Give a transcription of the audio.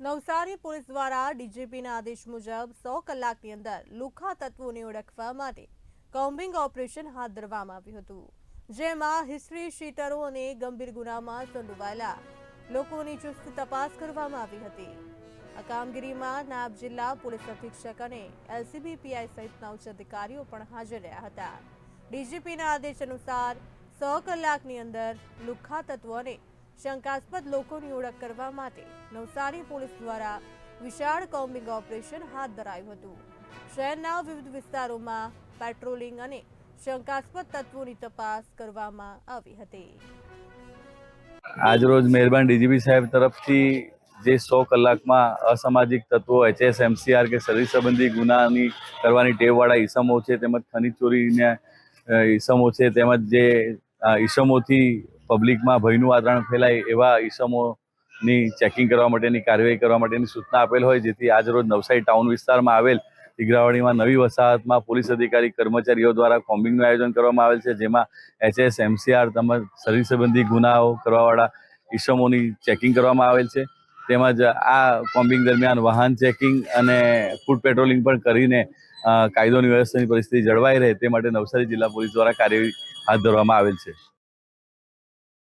Navsari police દ્વારા ડીજીપીના આદેશ મુજબ સો કલાકની અંદર લુખા તત્વોને ઓળખવા માટે કોમ્બિંગ ઓપરેશન હાથ ધરવામાં આવ્યું હતું, જેમાં હિસ્ટ્રી શીટરો અને ગંભીર ગુનામાં સંડોવાયેલા લોકોની ચુસ્ત તપાસ કરવામાં આવી હતી. આ કામગીરીમાં નાયબ જિલ્લા પોલીસ અધિક્ષક અને એલસીબી પીઆઈ સહિતના ઉચ્ચ અધિકારીઓ પણ હાજર રહ્યા હતા. ડીજીપીના આદેશ અનુસાર સો કલાકની અંદર લુખ્ખા તત્વો અને શંકાસ્પદ લોકોની ઓળખ કરવા માટે નવસારી પોલીસ દ્વારા વિશાળ કોમ્બિંગ ઓપરેશન હાથ ધરાયું હતું. શહેરના વિવિધ વિસ્તારોમાં પેટ્રોલિંગ અને શંકાસ્પદ તત્વોની તપાસ કરવામાં આવી હતી. આજરોજ મહેરબાન ડીજીપી સાહેબ તરફથી જે સો કલાકમાં અસામાજિક તત્વો એચએસ એમસીઆર કે શરીર સંબંધી ગુનાની કરવાની ટેવવાળા ઈસમો છે, તેમજ ખનીજ ચોરીના ઈસમો છે, તેમજ જે ઈસમોથી પબ્લિકમાં ભયનું વાતાવરણ ફેલાય એવા ઈસમોની ચેકિંગ કરવા માટેની કાર્યવાહી કરવા માટેની સૂચના આપેલ હોય, જેથી આજરોજ નવસારી ટાઉન વિસ્તારમાં આવેલ ટીગરાવાડીમાં નવી વસાહતમાં પોલીસ અધિકારી કર્મચારીઓ દ્વારા કોમ્બિંગનું આયોજન કરવામાં આવેલ છે, જેમાં એચએસ, એમસીઆર તેમજ શરીર સંબંધી ગુનાઓ કરવાવાળા ઈસમોની ચેકિંગ કરવામાં આવેલ છે. તેમજ આ કોમ્બિંગ દરમિયાન વાહન ચેકિંગ અને ફૂડ પેટ્રોલિંગ પણ કરીને કાયદોની વ્યવસ્થાની પરિસ્થિતિ જળવાઈ રહે તે માટે નવસારી જિલ્લા પોલીસ દ્વારા કાર્યવાહી હાથ ધરવામાં આવેલ છે.